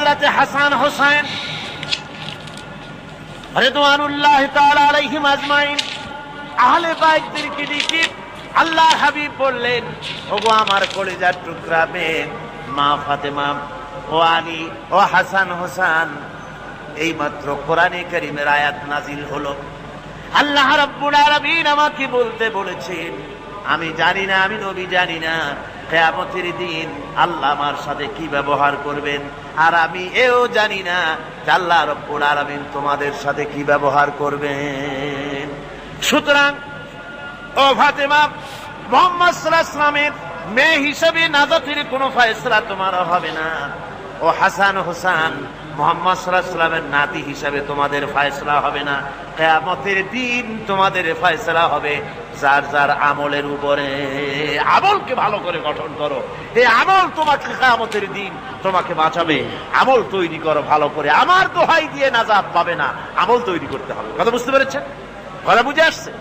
হজরতে হাসান হোসেন আজমাইন। আহলে আল্লাহ হাবিব বললেন, ওগো আমার টুকরা মেয়ে, মা ফাতেমা, ও ও হাসান হোসেন এই মাত্র কোরআনে কারিমের আয়াত নাজিল হলো। আল্লাহ রাব্বুল আলামিন আমাকে বলতে বলেছেন, আমি জানি না, আমি নবী জানি না, কেয়ামতের দিন আল্লাহ আমার সাথে কি ব্যবহার করবেন? আর আমি এও জানি না আল্লাহ রব্বুল আলামিন তোমাদের সাথে কি ব্যবহার করবেন। সুতরাং, ও ফাতেমা, মোহাম্মদ ওয়াসাল্লামের মেয়ে হিসেবে নাজাতের কোনো ফয়সলা তোমার হবে না। ও হাসান হোসান, মোহাম্মদ সাল্লাল্লাহু নাতি হিসাবে তোমাদের ফয়সলা হবে না। কিয়ামতের দিন তোমাদের ফয়সলা হবে। যার যার আমলের উপরে। আমলকে ভালো করে গঠন করো। এই আমল তোমাকে কিয়ামতের দিন তোমাকে বাঁচাবে। আমল তৈরি করো ভালো করে। আমার দোহাই দিয়ে নাজাত পাবে না। আমল তৈরি করতে হবে। কথা বুঝতে পেরেছেন? কথা বুঝে আসছে?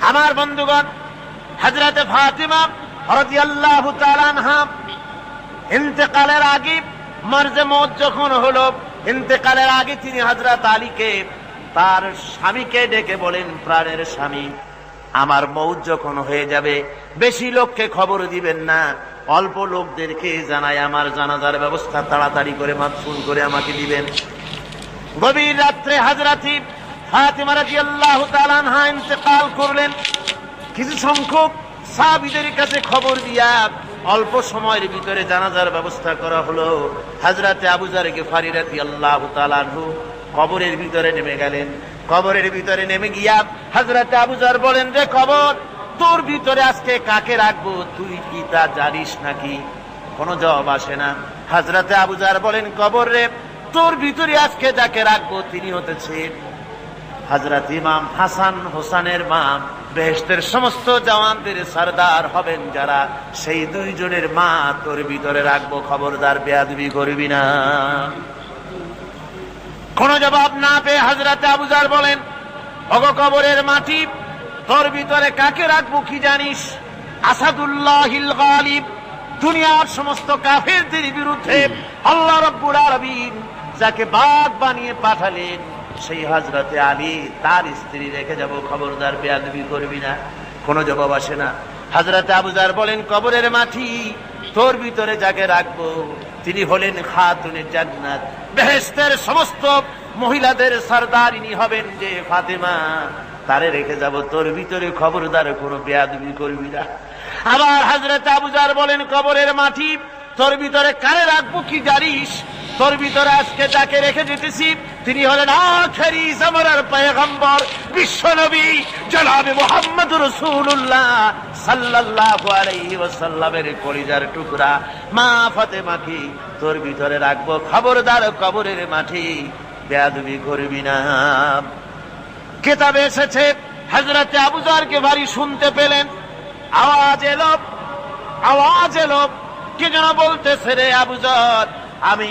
আমার বন্ধুগণ হজরতে ফাতিমা রাদিয়াল্লাহু তাআলা আনহা ইন্তেকালের আগে মর্জে মত যখন হলো, ইন্তেকালের আগে তিনি হজরত আলীকে তার স্বামীকে ডেকে বলেন, প্রাণের স্বামী। আমার মৌত যখন হয়ে যাবে, বেশি লোককে খবর দিবেন না। অল্প লোকদেরকে জানাই, আমার জানাজার ব্যবস্থা তাড়াতাড়ি করে মাতফুন করে আমাকে দিবেন। গভীর রাত্রে হাজরাতি আনহা করলেন। কিছু সংখ্যক কাছে খবর দিয়া অল্প সময়ের ভিতরে জানাজার ব্যবস্থা করা হলো। হাজরাতে আবু কবরের ভিতরে নেমে গেলেন। কবরের ভিতরে নেমে গিয়া হাজরাতে আবু জার বলেন, রে কবর, তোর ভিতরে আজকে কাকে রাখব? তুই কি তা জানিস নাকি? কোনো জবাব আসে না। হাজরাতে আবু জার বলেন, কবর রে, তোর ভিতরে আজকে যাকে রাখব তিনি হতেছেন হজরত ইমাম হাসান হোসানের মা। বেহেস্তের সমস্ত জওয়ানদের সর্দার হবেন যারা। সেই দুইজনের মা তোর ভিতরে রাখব। খবরদার বেয়াদবি করবি না। কোন জবাব না পেয়ে হজরত আবুজার বলেন অগ কবরের মাটি, তোর ভিতরে কাকে রাখব কি জানিস? আসাদুল্লাহ গালিব, দুনিয়ার সমস্ত কাফেরদের বিরুদ্ধে আল্লাহ রব্বুল আলামিন যাকে বাদ বানিয়ে পাঠালেন, সেই হজরতে আলী তার স্ত্রী রেখে যাব, খবরদার বেয়াদবি করবি না, কোনো জবাব আসে না। হজরতে আবুজার বলেন, কবরের মাটি তোর ভিতরে যাকে রাখব। তিনি হলেন খাতুনের জান্নাত। বেহেস্তের সমস্ত মহিলাদের সর্দার ইনি হবেন যে ফাতেমা। তারে রেখে যাব, তোর ভিতরে খবরদার কোনো বেয়াদবি করবি না। আবার হজরত আবুজার বলেন, কবরের মাটি তোর ভিতরে কারে রাখব কি জানিস? তোর ভিতরে আজকে যাকে রেখে যেতেছি তিনি হলেন আখেরি জামানার পয়গম্বর, বিশ্বনবী জনাবে মোহাম্মদ রসুল্লাহ সাল্লাল্লাহু আলাইহি ওয়াসাল্লামের কলিজার টুকরা। মা ফাতেমাকে তোর ভিতরে রাখব, খবরদার কবরের মাটি বেয়াদবি করবি না। কেতাবে এসেছে হজরতে আবুজারকে বাড়ি শুনতে পেলেন। আওয়াজ এলো আওয়াজ এলো। কে যেন বলতেছে রে আবুজার আমি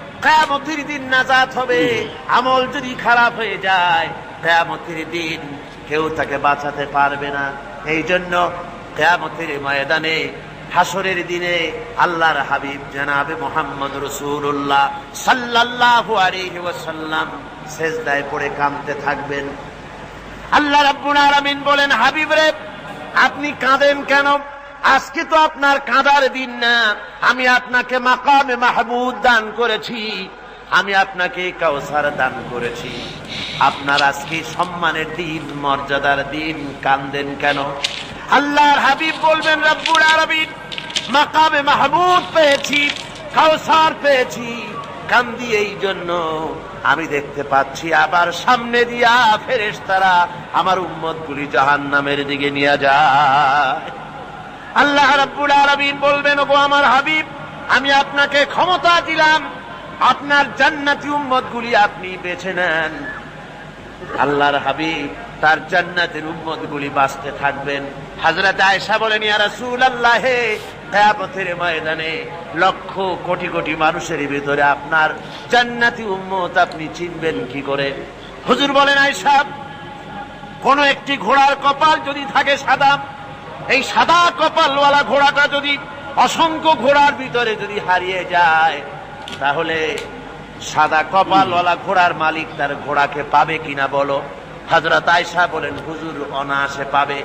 কেয়ামতির দিন নাজাত হবে। আমল যদি খারাপ হয়ে যায় কেয়ামতির দিন কেউ তাকে বাঁচাতে পারবে না। এই জন্য কেয়ামতির ময়দানে হাসরের দিনে আল্লাহর হাবিব জানাবে মোহাম্মদ রসুল্লাহ সাল্লাল্লাহু আলাইহি ওয়াসাল্লাম সেজদায় পড়ে কাঁদতে থাকবেন। আল্লাহ রাব্বুল আলামিন বলেন হাবিব রে আপনি কাঁদেন কেন? আজকে তো আপনার কাঁদার দিন না। আমি আপনাকে মাকামে মাহবুদ দান করেছি। আমি আপনাকে কাউসার দান করেছি। আপনার আজকে সম্মানের দিন, মর্যাদার দিন, কান্দেন কেন? আল্লাহর হাবিব বলবেন, রব্বুল আলামিন, মাকামে মাহমুদ পেয়েছি কাউসার পেয়েছি। কান্দি এই জন্য। আমি দেখতে পাচ্ছি আবার সামনে দিয়া ফেরেস তারা আমার উম্মত গুলি জাহান নামের দিকে নিয়ে যায়। আল্লাহ রাব্বুল আলামিন বলবেন, ওগো আমার হাবিব, আমি আপনাকে ক্ষমতা দিলাম। আপনার জান্নাতি উম্মত গুলি আপনি বেছে নেন। আল্লাহর হাবিব তার জান্নাতের উম্মত গুলি বাঁচতে থাকবেন। হাজরত আয়েশা বলেন, ইয়া ময়দানে লক্ষ কোটি কোটি মানুষের ভিতরে আপনার জান্নাতি উম্মত আপনি চিনবেন কি করে? হুজুর বলেন, আয়েশা, কোন একটি ঘোড়ার কপাল যদি থাকে সাদা এই সাদা কপালওয়ালা ঘোড়াটা যদি অসংখ্য ঘোড়ার ভিতরে যদি হারিয়ে যায়, তাহলে সাদা কপালওয়ালা ঘোড়ার মালিক তার ঘোড়াকে পাবে কিনা বলো? হযরত আয়েশা বলেন, হুজুর অনায়াসে পাবে।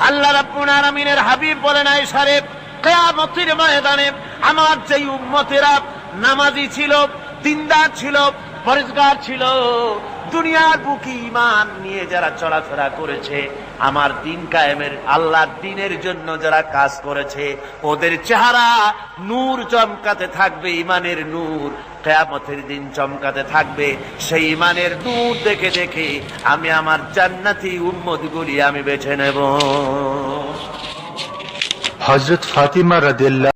আল্লাহ রাব্বুল হাবিব বলেন, আয়েশা রে, কিয়ামতের ময়দানে আমার যেই উম্মতেরা নামাজি ছিল, দিনদার ছিল পরিষ্কার ছিল দুনিয়ার বুকে ইমান নিয়ে যারা চলাফেরা করেছে, আমার দিন কায়েমের, আল্লাহর দিনের জন্য যারা কাজ করেছে, ওদের চেহারা নূর চমকাতে থাকবে ইমানের নূর কেয়ামতের দিন চমকাতে থাকবে। সেই ইমানের নূর দেখে দেখে আমি আমার জান্নাতি উম্মত গুলি আমি বেছে নেব। হজরত ফাতিমা রাদিয়াল্লাহু